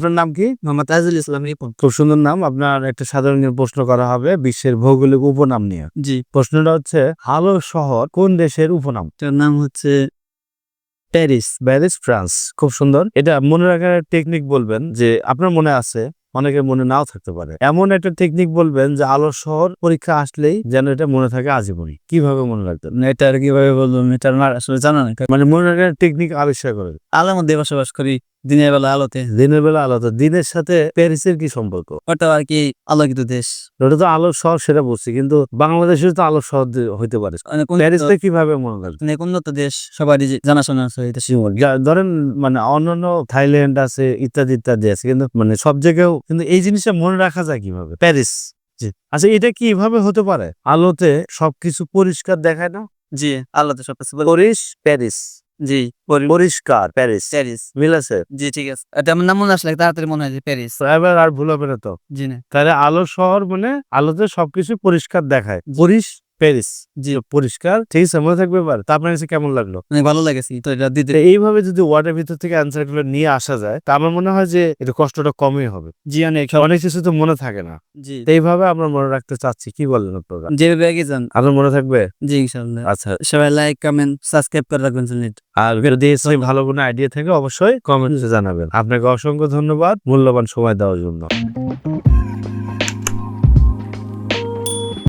আপনার নাম কি? মোহাম্মদ তাজুল ইসলাম রিপন। খুব সুন্দর নাম। আপনার একটা সাধারণ প্রশ্ন করা হবে বিশ্বের ভৌগোলিক উপনাম নিয়ে। জি। প্রশ্নটা হচ্ছে আলো শহর কোন দেশের উপনাম? তার নাম হচ্ছে প্যারিস। Paris France. খুব সুন্দর। এটা মনে রাখার টেকনিক বলবেন যে আপনার মনে আছে অনেকের মনে নাও থাকতে পারে। এমন একটা টেকনিক বলবেন যে আলো শহর পরীক্ষা আসলেই যেন এটা মনে থাকে আজীবনই। কীভাবে মনে রাখতেন এটা আর কীভাবে বলব এটা আমার আসলে জানা নাই। মানে মনে রাখার টেকনিক আবিষ্কার করে আলোর মধ্যে বসবাস করি। দিনের বেলা আলোতে? দিনের বেলা আলোতে। দিনের সাথে প্যারিসের কি সম্পর্ক? ওটা আর কি আলোকিত দেশ। ওটা তো আলোর শহর সেটা বলছি কিন্তু বাংলাদেশের তো আলোর শহর হইতে পারে। প্যারিসটা কীভাবে মনে রাখবেন অনেক উন্নত দেশ। সবারই জানাশোনা আছে ধরেন মানে অন্যান্য থাইল্যান্ড আছে ইত্যাদি ইত্যাদি আছে। কিন্তু মানে সব জায়গায়ও কিন্তু এই জিনিসটা মনে রাখা যায় কীভাবে? প্যারিস। আচ্ছা এটা কি এভাবে হতে পারে? আলোতে সবকিছু পরিষ্কার দেখায় না? জি আলোতে সব কিছু পরিস প্যারিস। জি পরিষ্কার প্যারিস। প্যারিস। মিল আছে জি ঠিক আছে। এটা আমার নাম মনে আসলে তাড়াতাড়ি মনে হয় যে প্যারিস। এবার আর ভুল হবে না তো? জি না। তাহলে আলো শহর মানে আলোতে সবকিছু পরিষ্কার দেখায়। পরিস প্যারিস। জি। পরিষ্কার ঠিক আছে মনে থাকবে এবার। তা আপনার কাছে কেমন লাগল? অনেক ভালো লেগেছে তো এটা দিতে। এইভাবে যদি ওয়ার্ডের ভিতর থেকে অ্যান্সারগুলো নিয়ে আসা যায় তা আমার মনে হয় যে এটা কষ্টটা কমই হবে। জি অনেক অনেক কিছু তো মনে থাকে না। জি। এইভাবে আমরা মনে রাখতে চাচ্ছি। কি বলেন আপনারা? যেভাবে এগিয়ে যান। আপনার মনে থাকবে? জি ইনশাল্লাহ আচ্ছা। সবাই লাইক কমেন্ট সাবস্ক্রাইব করে রাখবেন চ্যানেল আর যদি ভালো কোনো আইডিয়া থাকে অবশ্যই কমেন্টে জানাবেন। আপনাকে অসংখ্য ধন্যবাদ মূল্যবান সময় দেওয়ার জন্য।